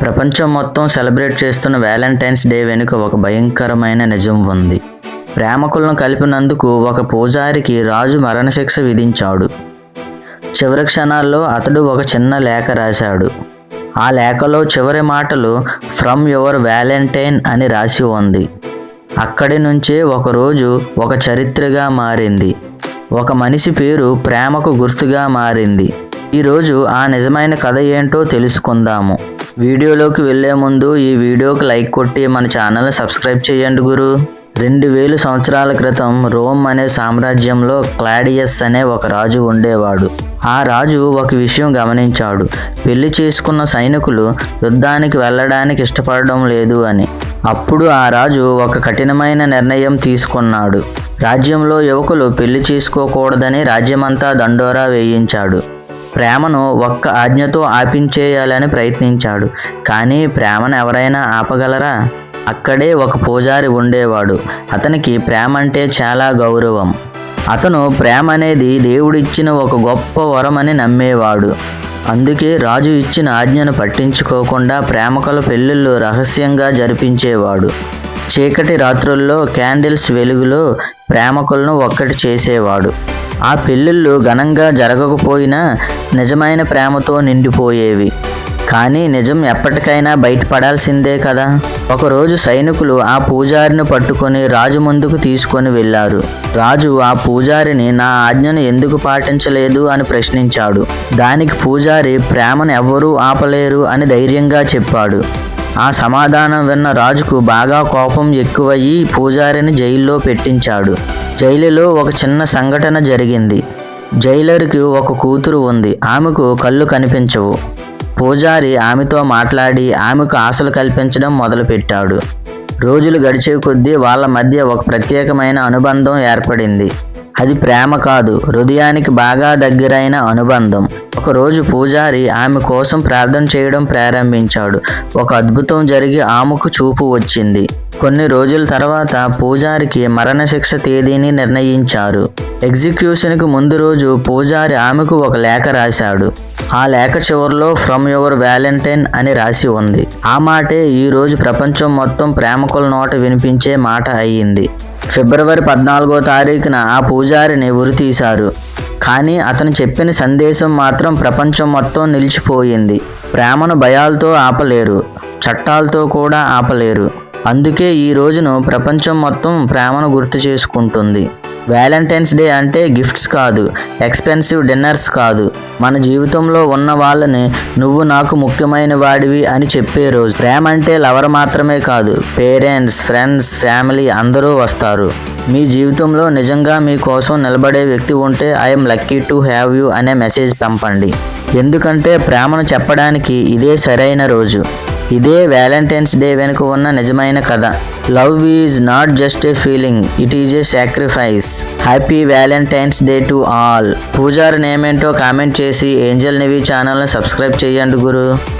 ప్రపంచం మొత్తం సెలబ్రేట్ చేస్తున్న వ్యాలంటైన్స్ డే వెనుక ఒక భయంకరమైన నిజం ఉంది. ప్రేమకులను కలిపినందుకు ఒక పూజారికి రాజు మరణశిక్ష విధించాడు. చివరి క్షణాల్లో అతడు ఒక చిన్న లేఖ రాశాడు. ఆ లేఖలో చివరి మాటలు ఫ్రమ్ యువర్ వ్యాలంటైన్ అని రాసి ఉంది. అక్కడి నుంచే ఒకరోజు ఒక చరిత్రగా మారింది. ఒక మనిషి పేరు ప్రేమకు గుర్తుగా మారింది. ఈరోజు ఆ నిజమైన కథ ఏంటో తెలుసుకుందాము. వీడియోలోకి వెళ్ళే ముందు ఈ వీడియోకి లైక్ కొట్టి మన ఛానల్ సబ్స్క్రైబ్ చేయండి గురు. రెండు వేలు సంవత్సరాల క్రితం రోమ్ అనే సామ్రాజ్యంలో క్లాడియస్ అనే ఒక రాజు ఉండేవాడు. ఆ రాజు ఒక విషయం గమనించాడు. పెళ్ళి చేసుకున్న సైనికులు యుద్ధానికి వెళ్ళడానికి ఇష్టపడడం లేదు అని. అప్పుడు ఆ రాజు ఒక కఠినమైన నిర్ణయం తీసుకున్నాడు. రాజ్యంలో యువకులు పెళ్ళి చేసుకోకూడదని రాజ్యమంతా దండోరా వేయించాడు. ప్రేమను ఒక్క ఆజ్ఞతో ఆపించేయాలని ప్రయత్నించాడు. కానీ ప్రేమను ఎవరైనా ఆపగలరా? అక్కడే ఒక పూజారి ఉండేవాడు. అతనికి ప్రేమ అంటే చాలా గౌరవం. అతను ప్రేమ అనేది దేవుడిచ్చిన ఒక గొప్ప వరం అని నమ్మేవాడు. అందుకే రాజు ఇచ్చిన ఆజ్ఞను పట్టించుకోకుండా ప్రేమకుల పెళ్ళిళ్ళు రహస్యంగా జరిపించేవాడు. చీకటి రాత్రుల్లో క్యాండిల్స్ వెలుగులో ప్రేమకులను ఒక్కటి చేసేవాడు. ఆ పెళ్ళిళ్ళు ఘనంగా జరగకపోయినా నిజమైన ప్రేమతో నిండిపోయేవి. కానీ నిజం ఎప్పటికైనా బయటపడాల్సిందే కదా. ఒకరోజు సైనికులు ఆ పూజారిని పట్టుకొని రాజు ముందుకు తీసుకొని వెళ్ళారు. రాజు ఆ పూజారిని నా ఆజ్ఞను ఎందుకు పాటించలేదు అని ప్రశ్నించాడు. దానికి పూజారి ప్రేమను ఎవ్వరూ ఆపలేరు అని ధైర్యంగా చెప్పాడు. ఆ సమాధానం విన్న రాజుకు బాగా కోపం ఎక్కువయ్యి పూజారిని జైల్లో పెట్టించాడు. జైలులో ఒక చిన్న సంఘటన జరిగింది. జైలర్కి ఒక కూతురు ఉంది. ఆమెకు కళ్ళు కనిపించవు. పూజారి ఆమెతో మాట్లాడి ఆమెకు ఆశలు కల్పించడం మొదలుపెట్టాడు. రోజులు గడిచే కొద్దీ వాళ్ళ మధ్య ఒక ప్రత్యేకమైన అనుబంధం ఏర్పడింది. అది ప్రేమ కాదు హృదయానికి బాగా దగ్గరైన అనుబంధం. ఒకరోజు పూజారి ఆమె కోసం ప్రార్థన చేయడం ప్రారంభించాడు. ఒక అద్భుతం జరిగి ఆమెకు చూపు వచ్చింది. కొన్ని రోజుల తర్వాత పూజారికి మరణశిక్ష తేదీని నిర్ణయించారు. ఎగ్జిక్యూషన్కి ముందు రోజు పూజారి ఆమెకు ఒక లేఖ రాశాడు. ఆ లేఖ చివరిలో ఫ్రమ్ యువర్ వ్యాలంటైన్ అని రాసి ఉంది. ఆ మాటే ఈరోజు ప్రపంచం మొత్తం ప్రేమకుల నోట వినిపించే మాట అయ్యింది ఫిబ్రవరి పద్నాలుగో తారీఖున ఆ పూజారిని ఉరితీశారు. కానీ అతను చెప్పిన సందేశం మాత్రం ప్రపంచం మొత్తం నిలిచిపోయింది. ప్రేమను భయాలతో ఆపలేరు. చట్టాలతో కూడా ఆపలేరు. అందుకే ఈ రోజును ప్రపంచం మొత్తం ప్రేమను గుర్తు చేసుకుంటుంది. వ్యాలంటైన్స్ డే అంటే గిఫ్ట్స్ కాదు ఎక్స్పెన్సివ్ డిన్నర్స్ కాదు. మన జీవితంలో ఉన్న వాళ్ళని నువ్వు నాకు ముఖ్యమైన వాడివి అని చెప్పే రోజు. ప్రేమ అంటే లవర్ మాత్రమే కాదు పేరెంట్స్ ఫ్రెండ్స్ ఫ్యామిలీ అందరూ వస్తారు. మీ జీవితంలో నిజంగా మీ కోసం నిలబడే వ్యక్తి ఉంటే I'm lucky to have you అనే మెసేజ్ పంపండి. ఎందుకంటే ప్రేమను చెప్పడానికి ఇదే సరైన రోజు. ఇదే వ్యాలంటైన్స్ డే వెనుక ఉన్న నిజమైన కథ. Love is not just a feeling it is a sacrifice. Happy Valentine's day to all. పూజారి నేమేంటో కామెంట్ చేసి ఏంజల్ నివి ఛానల్ని సబ్స్క్రైబ్ చేయండి గురు.